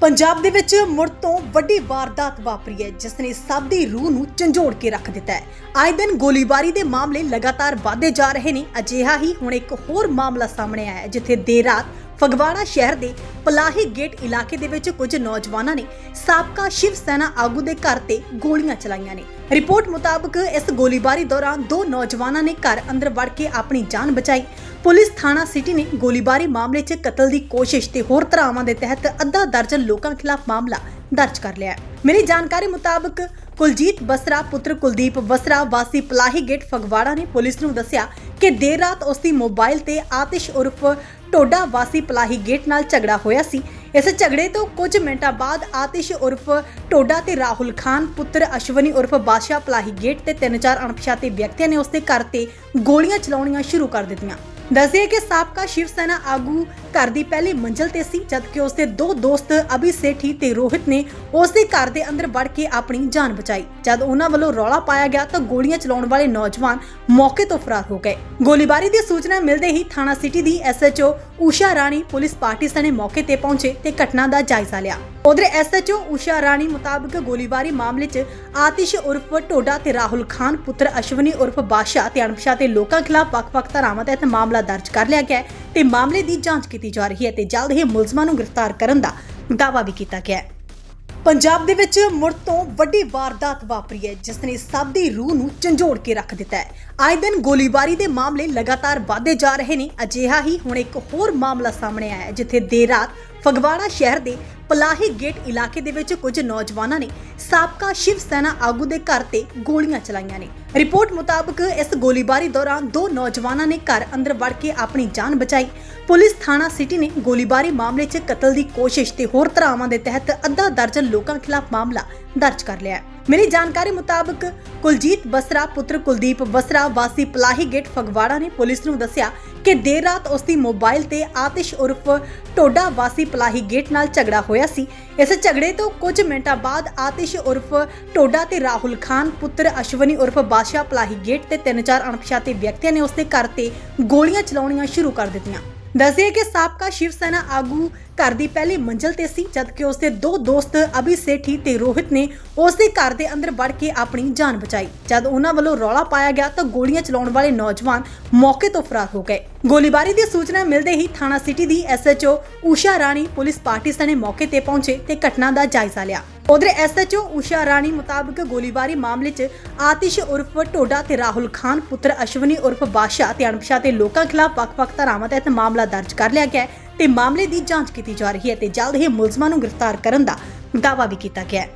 ਪੰਜਾਬ ਦੇ ਵਿੱਚ ਮੁੜ ਤੋਂ ਵੱਡੀ ਵਾਰਦਾਤ ਵਾਪਰੀ ਹੈ, ਜਿਸ ਨੇ ਸਭ ਦੀ ਰੂਹ ਨੂੰ ਝੰਜੋੜ ਕੇ ਰੱਖ ਦਿੱਤਾ ਹੈ। ਆਏ ਦਿਨ ਗੋਲੀਬਾਰੀ ਦੇ ਮਾਮਲੇ ਲਗਾਤਾਰ ਵਧਦੇ ਜਾ ਰਹੇ ਨੇ, ਅਜਿਹਾ ਹੀ ਹੁਣ ਇੱਕ ਹੋਰ ਮਾਮਲਾ ਸਾਹਮਣੇ ਆਇਆ ਹੈ, ਜਿੱਥੇ ਦੇਰ ਰਾਤ ਫਗਵਾੜਾ ਸ਼ਹਿਰ ਦੇ ਪਲਾਹੀ ਗੇਟ ਇਲਾਕੇ ਦੇ ਵਿੱਚ ਕੁਝ ਨੌਜਵਾਨਾਂ ਨੇ ਸਾਬਕਾ ਸ਼ਿਵ ਸੈਨਾ ਆਗੂ ਦੇ ਘਰ ਤੇ ਗੋਲੀਆਂ ਚਲਾਈਆਂ ਨੇ। ਰਿਪੋਰਟ ਮੁਤਾਬਕ ਇਸ ਗੋਲੀਬਾਰੀ ਦੌਰਾਨ ਦੋ ਨੌਜਵਾਨਾਂ ਨੇ ਘਰ ਅੰਦਰ ਵੜ ਕੇ ਆਪਣੀ ਜਾਨ ਬਚਾਈ ਪੁਲਿਸ ਥਾਣਾ ਸਿਟੀ ਨੇ ਗੋਲੀਬਾਰੀ ਮਾਮਲੇ 'ਚ ਕਤਲ ਦੀ ਕੋਸ਼ਿਸ਼ ਤੇ ਹੋਰ ਧਾਰਾਵਾਂ ਦੇ ਤਹਿਤ ਅੱਧਾ ਦਰਜਨ ਲੋਕਾਂ ਖਿਲਾਫ ਮਾਮਲਾ ਦਰਜ ਕਰ ਲਿਆ ਹੈ। ਮਿਲੀ ਜਾਣਕਾਰੀ ਮੁਤਾਬਕ, ਕੁਲਜੀਤ ਬਸਰਾ, ਪੁੱਤਰ ਕੁਲਦੀਪ ਬਸਰਾ, ਵਾਸੀ ਪਲਾਹੀ ਗੇਟ, ਫਗਵਾੜਾ ਨੇ ਪੁਲਿਸ ਨੂੰ ਦੱਸਿਆ ਕਿ ਦੇਰ ਰਾਤ ਉਸ ਦੀ ਮੋਬਾਈਲ ਤੇ ਆਤਿਸ਼ ਉਰਫ ਟੋਡਾ ਵਾਸੀ ਪਲਾਹੀ ਗੇਟ ਨਾਲ ਝਗੜਾ ਹੋਇਆ ਸੀ। ਇਸ ਝਗੜੇ ਤੋਂ ਕੁਝ ਮਿੰਟਾਂ ਬਾਅਦ ਆਤਿਸ਼ ਉਰਫ ਟੋਡਾ ਤੇ ਰਾਹੁਲ ਖਾਨ, ਪੁੱਤਰ ਅਸ਼ਵਨੀ ਉਰਫ ਬਾਦਸ਼ਾਹ ਪਲਾਹੀ ਗੇਟ ਤੇ ਤਿੰਨ ਚਾਰ ਅਣਪਛਾਤੇ ਵਿਅਕਤੀਆਂ ਨੇ ਉਸ ਦੇ ਘਰ ਤੇ ਗੋਲੀਆਂ ਚਲਾਉਣੀਆਂ ਸ਼ੁਰੂ ਕਰ ਦਿੱਤੀਆਂ। ਦੱਸਿਆ ਕਿ ਸਾਬਕਾ ਸ਼ਿਵ ਸੈਨਾ ਆਗੂ ਘਰ ਦੀ ਪਹਿਲੀ ਮੰਜ਼ਲ ਤੇ ਸੀ, ਜਦਕਿ ਉਸ ਦੇ ਦੋ ਦੋਸਤ ਅਭੀ ਸੇਠੀ ਤੇ ਰੋਹਿਤ ਨੇ ਉਸ ਦੇ ਘਰ ਦੇ ਅੰਦਰ ਵੜ ਕੇ ਆਪਣੀ ਜਾਨ ਬਚਾਈ। ਜਦ ਉਹਨਾਂ ਵੱਲੋਂ ਰੌਲਾ ਪਾਇਆ ਗਿਆ ਤਾਂ ਗੋਲੀਆਂ ਚਲਾਉਣ ਵਾਲੇ ਨੌਜਵਾਨ ਮੌਕੇ ਤੋਂ ਫਰਾਰ ਹੋ ਗਏ। ਗੋਲੀਬਾਰੀ ਦੀ ਸੂਚਨਾ ਮਿਲਦੇ ਹੀ ਥਾਣਾ ਸਿਟੀ ਦੀ SHO Usha Rani police party ਸਣੇ ਮੌਕੇ ਤੇ ਪਹੁੰਚੇ ਤੇ ਘਟਨਾ ਦਾ ਜਾਇਜ਼ਾ ਲਿਆ। ਉਧਰ ਐਸਐਚਓ ਊਸ਼ਾ ਰਾਣੀ ਮੁਤਾਬਕ ਗੋਲੀਬਾਰੀ ਮਾਮਲੇ 'ਚ ਆਤਿਸ਼ ਉਰਫ ਟੋਡਾ ਤੇ ਰਾਹੁਲ ਖਾਨ, ਪੁੱਤਰ ਅਸ਼ਵਨੀ ਉਰਫ ਬਾਦਸ਼ਾਹ ਤੇ ਅਣਪਛਾਤੇ ਲੋਕਾਂ ਖਿਲਾਫ ਵੱਖ-ਵੱਖ ਧਾਰਾਵਾਂ ਤਹਿਤ ਮਾਮਲਾ ਦਰਜ ਕਰ ਲਿਆ ਗਿਆ ਹੈ ਤੇ ਮਾਮਲੇ ਦੀ ਜਾਂਚ ਕੀਤੀ ਜਾ ਰਹੀ ਹੈ ਤੇ ਜਲਦ ਹੀ ਮੁਲਜ਼ਮਾਂ ਨੂੰ ਗ੍ਰਿਫਤਾਰ ਕਰਨ ਦਾ ਦਾਅਵਾ ਵੀ ਕੀਤਾ ਗਿਆ ਹੈ। ਪੰਜਾਬ ਦੇ ਵਿੱਚ ਮੁੜ ਤੋਂ ਵੱਡੀ ਵਾਰਦਾਤ ਵਾਪਰੀ ਹੈ, ਜਿਸ ਨੇ ਸਭ ਦੀ ਰੂਹ ਨੂੰ ਝੰਜੋੜ ਕੇ ਰੱਖ ਦਿੱਤਾ ਹੈ। ਆਏ ਦਿਨ ਗੋਲੀਬਾਰੀ ਦੇ ਮਾਮਲੇ ਲਗਾਤਾਰ ਵਧਦੇ ਜਾ ਰਹੇ ਨੇ। ਅਜਿਹਾ ਹੀ ਹੁਣ ਇੱਕ ਹੋਰ ਮਾਮਲਾ ਸਾਹਮਣੇ ਆਇਆ ਹੈ, ਜਿੱਥੇ ਦੇਰ ਰਾਤ ਫਗਵਾੜਾ ਸ਼ਹਿਰ ਦੇ ਪਲਾਹੀ ਗੇਟ ਇਲਾਕੇ ਦੇ ਵਿੱਚ ਕੁਝ ਨੌਜਵਾਨਾਂ ਨੇ ਸਾਬਕਾ ਸ਼ਿਵ ਸੈਨਾ ਆਗੂ ਦੇ ਘਰ ਤੇ ਗੋਲੀਆਂ ਚਲਾਈਆਂ ਨੇ। ਰਿਪੋਰਟ ਮੁਤਾਬਕ ਇਸ ਗੋਲੀਬਾਰੀ ਦੌਰਾਨ ਦੋ ਨੌਜਵਾਨਾਂ ਨੇ ਘਰ ਅੰਦਰ ਵੜ ਕੇ ਆਪਣੀ ਜਾਨ ਬਚਾਈ। ਪੁਲਿਸ ਥਾਣਾ ਸਿਟੀ ਨੇ ਗੋਲੀਬਾਰੀ ਮਾਮਲੇ 'ਚ ਕਤਲ ਦੀ ਕੋਸ਼ਿਸ਼ ਤੇ ਹੋਰ ਧਾਰਾਵਾਂ ਦੇ ਤਹਿਤ ਅੱਧਾ ਦਰਜਨ ਲੋਕਾਂ ਖਿਲਾਫ ਮਾਮਲਾ ਦਰਜ ਕਰ ਲਿਆ ਹੈ। ਮਿਲੀ ਜਾਣਕਾਰੀ ਮੁਤਾਬਕ ਕੁਲਜੀਤ ਬਸਰਾ, ਪੁੱਤਰ ਕੁਲਦੀਪ ਬਸਰਾ, ਵਾਸੀ ਪਲਾਹੀ ਗੇਟ ਫਗਵਾੜਾ ਨੇ ਪੁਲਿਸ ਨੂੰ ਦੱਸਿਆ ਕਿ ਦੇਰ ਰਾਤ ਉਸ ਦੀ ਮੋਬਾਈਲ ਤੇ ਆਤਿਸ਼ ਉਰਫ ਟੋਡਾ ਵਾਸੀ ਪਲਾਹੀ ਗੇਟ ਨਾਲ ਝਗੜਾ ਹੋਇਆ ਸੀ। ਇਸ ਝਗੜੇ ਤੋਂ ਕੁਝ ਮਿੰਟਾਂ ਬਾਅਦ ਆਤਿਸ਼ ਉਰਫ ਟੋਡਾ ਤੇ ਰਾਹੁਲ ਖਾਨ, ਪੁੱਤਰ ਅਸ਼ਵਨੀ ਉਰਫ ਬਾਦਸ਼ਾਹ ਪਲਾਹੀ ਗੇਟ ਤੇ ਤਿੰਨ ਚਾਰ ਅਣਪਛਾਤੇ ਵਿਅਕਤੀਆਂ ਨੇ ਉਸ ਦੇ ਘਰ ਤੇ ਗੋਲੀਆਂ ਚਲਾਉਣੀਆਂ ਸ਼ੁਰੂ ਕਰ ਦਿੱਤੀਆਂ। ਦੱਸਿਆ ਕਿ ਸਾਬਕਾ ਸ਼ਿਵ ਸੈਨਾ ਆਗੂ ਘਰ ਦੀ ਪਹਿਲੀ ਮੰਜ਼ਲ ਤੇ ਸੀ, ਜਦਕਿ ਉਸ ਦੇ ਦੋ ਦੋਸਤ ਅਭੀ ਸੇਠੀ ਤੇ ਰੋਹਿਤ ਨੇ ਉਸ ਦੇ ਘਰ ਦੇ ਅੰਦਰ ਵੜ ਕੇ ਆਪਣੀ ਜਾਨ ਬਚਾਈ। ਜਦ ਉਹਨਾਂ ਵੱਲੋਂ ਰੌਲਾ ਪਾਇਆ ਗਿਆ ਤਾਂ ਗੋਲੀਆਂ ਚਲਾਉਣ ਵਾਲੇ ਨੌਜਵਾਨ ਮੌਕੇ ਤੋਂ ਫਰਾਰ ਹੋ ਗਏ। ਗੋਲੀਬਾਰੀ ਦੀ ਸੂਚਨਾ ਮਿਲਦੇ ਹੀ ਥਾਣਾ ਸਿਟੀ ਦੀ SHO Usha Rani police party ਸਣੇ ਮੌਕੇ ਤੇ ਪਹੁੰਚੇ ਤੇ ਘਟਨਾ ਦਾ ਜਾਇਜ਼ਾ ਲਿਆ। ਉਧਰ ਐਸਐਚਓ ਊਸ਼ਾ ਰਾਣੀ ਮੁਤਾਬਕ ਗੋਲੀਬਾਰੀ ਮਾਮਲੇ 'ਚ ਆਤਿਸ਼ ਉਰਫ ਟੋਡਾ ਤੇ ਰਾਹੁਲ ਖਾਨ, ਪੁੱਤਰ ਅਸ਼ਵਨੀ ਉਰਫ ਬਾਦਸ਼ਾਹ ਤੇ ਅਣਪਛਾਤੇ ਲੋਕਾਂ ਖਿਲਾਫ ਵੱਖ-ਵੱਖ ਧਾਰਾਵਾਂ ਤਹਿਤ ਮਾਮਲਾ ਦਰਜ ਕਰ ਲਿਆ ਗਿਆ ਹੈ ਤੇ ਮਾਮਲੇ ਦੀ ਜਾਂਚ ਕੀਤੀ ਜਾ ਰਹੀ ਹੈ ਤੇ ਜਲਦ ਹੀ ਮੁਲਜ਼ਮਾਂ ਨੂੰ ਗ੍ਰਿਫਤਾਰ ਕਰਨ ਦਾ ਦਾਅਵਾ ਵੀ ਕੀਤਾ ਗਿਆ ਹੈ।